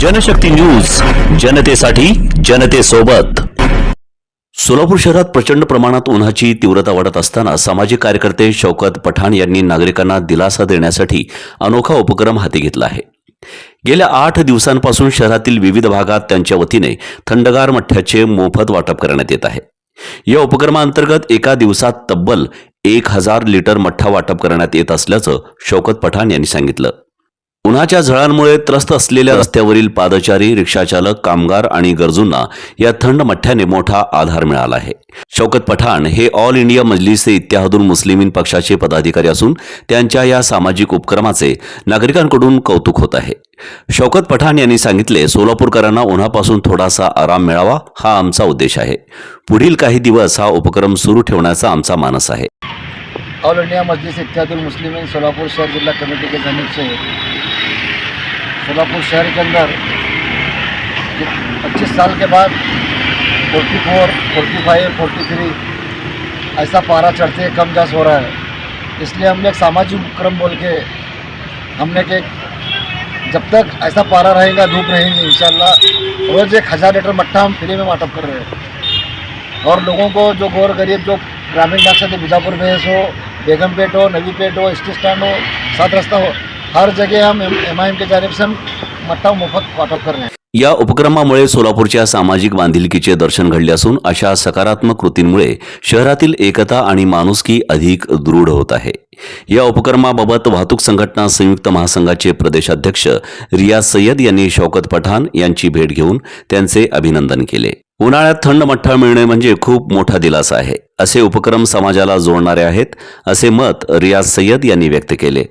Janshakti news जनतेसाठी जनतेसोबत. सोलापूर शहरात प्रचंड प्रमाणात उन्हाची तीव्रता वाढत असताना सामाजिक कार्यकर्ते शौकत पठाण यांनी नागरिकांना दिलासा देण्यासाठी अनोखा उपक्रम हाती घेतला आहे. गेल्या आठ दिवसांपासून शहरातील विविध भागात त्यांच्या वतीने थंडगार मठ्ठ्याचे मोफत वाटप करण्यात येत आहे. या उपक्रमाअंतर्गत एका दिवसात तब्बल एक हजार लिटर मठ्ठा वाटप करण्यात येत असल्याचं शौकत पठाण यांनी सांगितलं. उन्हाच्या झळांमुळे त्रस्त असलेल्या रस्त्यावरील पादचारी रिक्षाचालक कामगार आणि गरजूंना या थंड मठ्ठ्याने मोठा आधार मिळाला आहे. शौकत पठाण हे ऑल इंडिया मजलिस इत्याहादुल मुस्लिमीन पक्षाचे पदाधिकारी असून त्यांच्या या सामाजिक उपक्रमाचे नागरिकांकडून कौतुक होत आहे. शौकत पठाण यांनी सांगितले सोलापूरकरांना उन्हापासून थोडासा आराम मिळावा हा आमचा उद्देश आहे. पुढील काही दिवस हा उपक्रम सुरू ठेवण्याचा आमचा मानस आहे. ऑल इंडिया मजलिस इत्यादुल मुस्लिमीन सोलापूर शहर जिल्हा कमिटीचे के सोलापुर शहर के अंदर पच्चीस साल के बाद forty four, forty five, forty three, ऐसा पारा चढ़ते कम जास हो रहा है। इसलिए हमने एक सामाजिक उपक्रम बोल के, हमने के जब तक ऐसा पारा रहेगा, धूप रहेंगी, इंशाल्लाह, रोज़ एक हज़ार लीटर मट्ठा हम फ्री में वाटप कर रहे हैं। और लोगों को जो गौर गरीब, जो ग्रामीण इलाके से बीजापुर बेस हो, बेगमपेट हो नवी पेट हो स्टी स्टैंड हो, सात रास्ता हो हर जगह हम एम आई एम के जानब से हम मट्टा मुफ्त वाटप कर रहे हैं। या उपक्रमामुळे सोलापूरच्या सामाजिक बांधिलकीचे दर्शन घडले असून अशा सकारात्मक कृतींमुळे शहरातील एकता आणि माणुसकी अधिक दृढ होत आहे. या उपक्रमाबाबत वाहतूक संघटना संयुक्त महासंघाचे प्रदेशाध्यक्ष रियाज सय्यद यांनी शौकत पठाण यांची भेट घेऊन त्यांचे अभिनंदन केले. उन्हाळ्यात थंड मठ्ठा मिळणे म्हणजे खूप मोठा दिलासा आहे. असे उपक्रम समाजाला जोडणारे आहेत असे मत रियाज सय्यद यांनी व्यक्त केले.